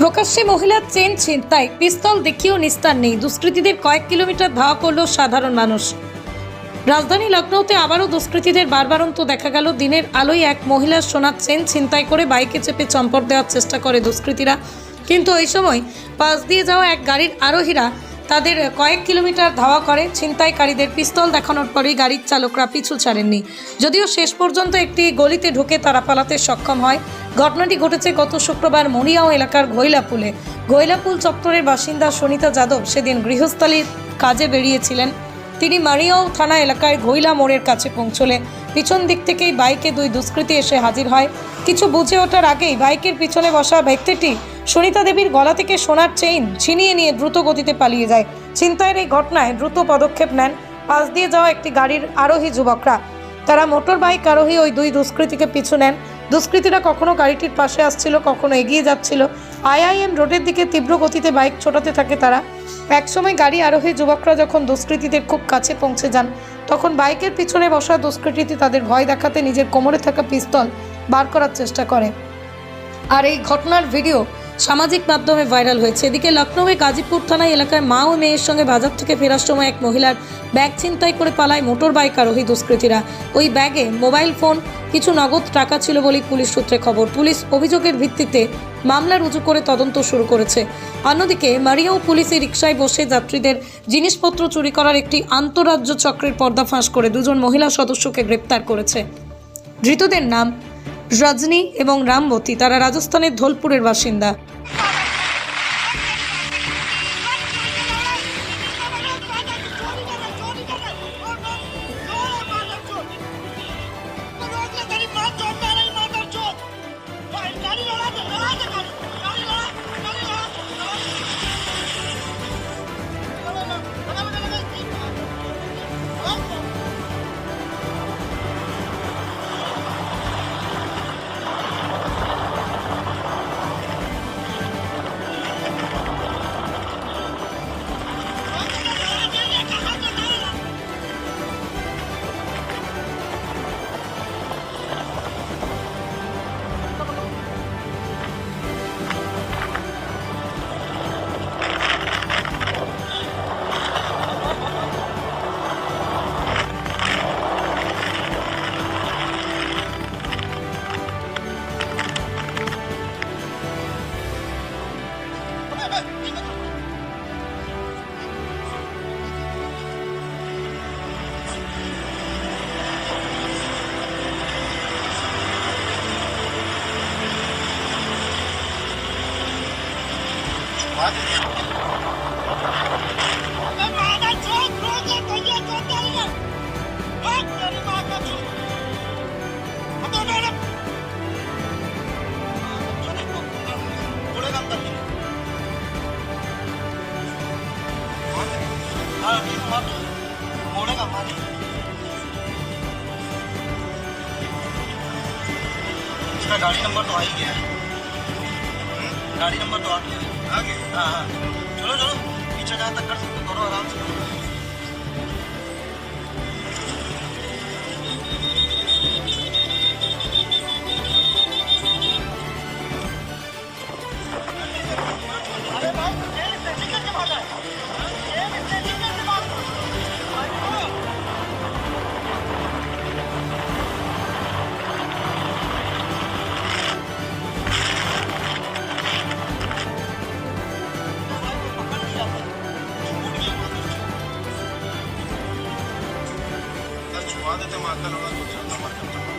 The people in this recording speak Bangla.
প্রকাশ্যে মহিলার চেন ছিনতাই, পিস্তল দেখিয়েও নিস্তার নেই। দুষ্কৃতীদের কয়েক কিলোমিটার ধাওয়া করল সাধারণ মানুষ। রাজধানী লখনৌতে আবারও দুষ্কৃতীদের বারবারন্ত দেখা গেল। দিনের আলোয় এক মহিলার সোনার চেন ছিনতাই করে বাইকে চেপে চম্পট দেওয়ার চেষ্টা করে দুষ্কৃতীরা। কিন্তু ওই সময় পাশ দিয়ে যাওয়া এক গাড়ির আরোহীরা তাদের কয়েক কিলোমিটার ধাওয়া করে ছিনতাইকারীদের পিস্তল দেখানোর পরেই গাড়ির চালকরা পিছু ছাড়েননি। যদিও শেষ পর্যন্ত একটি গলিতে ঢুকে তারা পালাতে সক্ষম হয়। ঘটনাটি ঘটেছে গত শুক্রবার মরিয়াও এলাকার ঘৈলাপুলে। ঘৈলাপুল চত্বরের বাসিন্দা সনিতা যাদব সেদিন গৃহস্থালীর কাজে বেরিয়েছিলেন। তিনি মারিয়াও থানা এলাকায় ঘৈলা মোড়ের কাছে পৌঁছলে। পিছন দিক থেকেই বাইকে দুই দুষ্কৃতী এসে হাজির হয়। কিছু বুঝে ওঠার আগেই বাইকের পিছনে বসা ব্যক্তিটি সুনিতা দেবীর গলা থেকে সোনার চেইন ছিনিয়ে নিয়ে দ্রুত গতিতে পালিয়ে যায়। ছিনতাইয়ের এই ঘটনায় দ্রুত পদক্ষেপ নেন পাশ দিয়ে যাওয়া একটি গাড়ির আরোহী যুবকরা। তারা মোটর বাইক আরোহী ওই দুই দুষ্কৃতীকে পিছু নেন। দুষ্কৃতীরা কখনো গাড়িটির পাশে আসছিল, কখনো এগিয়ে যাচ্ছিল। আইআইএম রোডের দিকে তীব্র গতিতে বাইক ছোটাতে থাকে তারা। একসময় গাড়ি আরোহী যুবকরা যখন দুষ্কৃতীদের খুব কাছে পৌঁছে যান তখন বাইকের পিছনে বসা দুষ্কৃতি তাদের ভয় দেখাতে নিজের কোমরে থাকা পিস্তল বার করার চেষ্টা করে। আর এই ঘটনার ভিডিও সামাজিক মাধ্যমে ভাইরাল হয়েছে। এদিকে লখনৌয়ে গাজীপুর থানা এলাকায় মা ও মেয়ের সঙ্গে বাজার থেকে ফেরার সময় এক মহিলার ব্যাগ ছিনতাই করে পালায় মোটর বাইক আরোহী দুষ্কৃতীরা। ওই ব্যাগে মোবাইল ফোন, কিছু নগদ টাকা ছিল বলেই পুলিশ সূত্রে খবর। পুলিশ অভিযোগের ভিত্তিতে মামলা রুজু করে তদন্ত শুরু করেছে। অন্যদিকে মারিয়াও পুলিশে রিকশায় বসে যাত্রীদের জিনিসপত্র চুরি করার একটি আন্তরাজ্য চক্রের পর্দাফাঁস করে দুজন মহিলা সদস্যকে গ্রেপ্তার করেছে। ধৃতদের নাম রজনী এবং রামবতী তারা রাজস্থানের ধোলপুরের বাসিন্দা। 我操！我的妈的，车！我这腿也走到了，啊！इसका गाड़ी नंबर तो आ ही। गया है गाड़ी नंबर तो आ गया है हाँ हाँ चलो चलो पीछे जहाँ तक कर सकते करो आराम से బాధ్యత మా అత్తలు కూడా